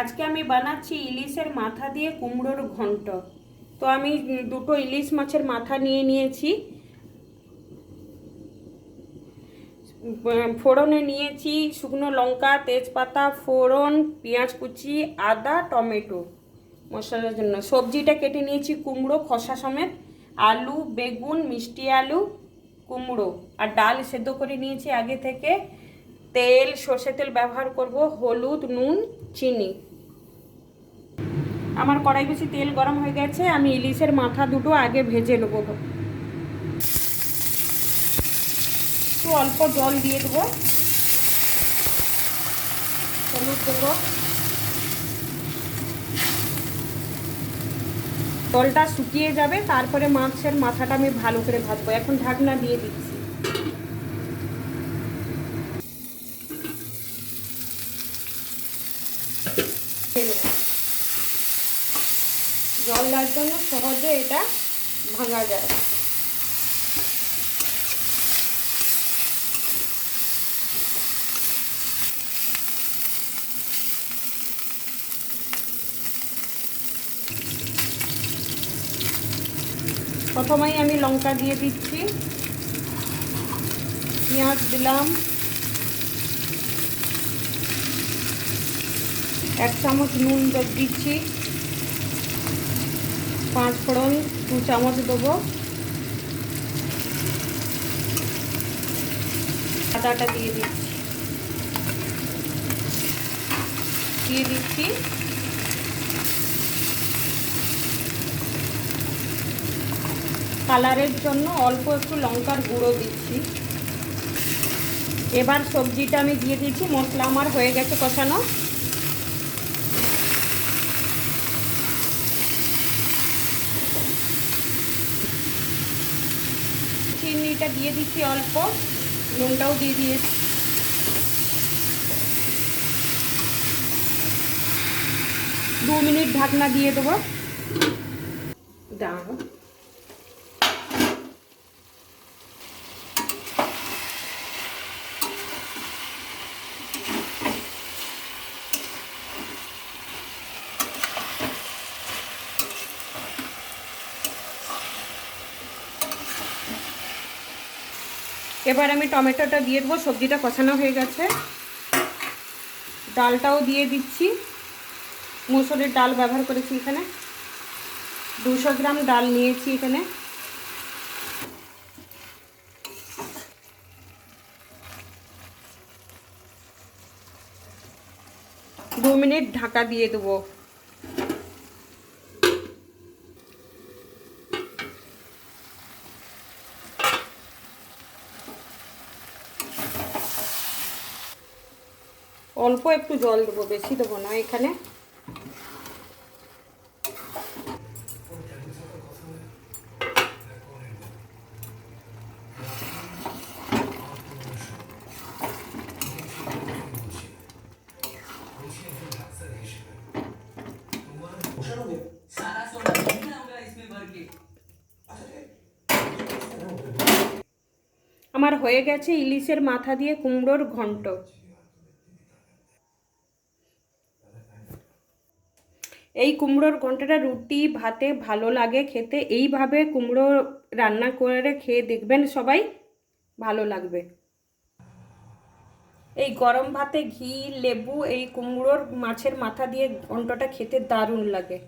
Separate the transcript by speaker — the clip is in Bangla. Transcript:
Speaker 1: আজকে আমি বানাচ্ছি ইলিশের মাথা দিয়ে কুমড়োর ঘন্ট। তো আমি দুটো ইলিশ মাছের মাথা নিয়ে নিয়েছি। ফোড়নে নিয়েছি শুকনো লঙ্কা, তেজপাতা, ফোড়ন, পেঁয়াজ কুচি, আদা, টমেটো মশলার জন্য। সবজিটা কেটে নিয়েছি কুমড়ো, খসা সমেত, আলু, বেগুন, মিষ্টি আলু, কুমড়ো। আর ডাল সেদ্ধ করে নিয়েছি আগে থেকে। তেল, সর্ষে তেল ব্যবহার করব, হলুদ, নুন, চিনি। আমার কড়াই বেশি তেল গরম হয়ে গেছে, আমি ইলিশের মাথা দুটো আগে ভেজে নেব। একটু অল্প জল দিয়ে দেবো। হলুদ দেবো। জলটা শুকিয়ে যাবে, তারপরে মাছের মাথাটা আমি ভালো করে ভাজবো। এখন ঢাকনা দিয়ে দিচ্ছি। জল দেওয়ার জন্য সহজে এটা ভাঙা যায়। প্রথমেই আমি লঙ্কা দিয়ে দিচ্ছি। পেঁয়াজ দিলাম। এক চামচ নুন দিচ্ছি। পাঁচ ফোড়ন, দু চামচ দেবো। আদাটা দিয়ে দিচ্ছি। দিয়ে দিচ্ছি। কালারের জন্য অল্প একটু লঙ্কার গুঁড়ো দিচ্ছি। এবার সবজিটা আমি দিয়ে দিচ্ছি মশলা আমার হয়ে গেছে কষানো। চিনিটা দিয়ে দিচ্ছি অল্প নুনটাও দিয়ে দিয়েছি দু মিনিট ঢাকনা দিয়ে দেবো। দাঁড়াবো এবার আমি টমেটোটা দিয়ে দেবো, সবজিটা কষানো হয়ে গেছে। ডালটাও দিয়ে দিচ্ছি। মুসুরির ডাল ব্যবহার করেছি এখানে। দুশো গ্রাম ডাল নিয়েছি এখানে। দু মিনিট ঢাকা দিয়ে দেবো। অল্প একটু জল দেবো, বেশি দেবো না এখানে। আমার হয়ে গেছে ইলিশের মাথা দিয়ে কুমড়োর ঘন্ট। এই কুমড়োর ঘন্টটা রুটি, ভাতে ভালো লাগে খেতে। এইভাবে কুমড়ো রান্না করে খেয়ে দেখবেন সবাই ভালো লাগবে। এই গরম ভাতে ঘি, লেবু, এই কুমড়োর মাছের মাথা দিয়ে ঘন্টটা খেতে দারুণ লাগে।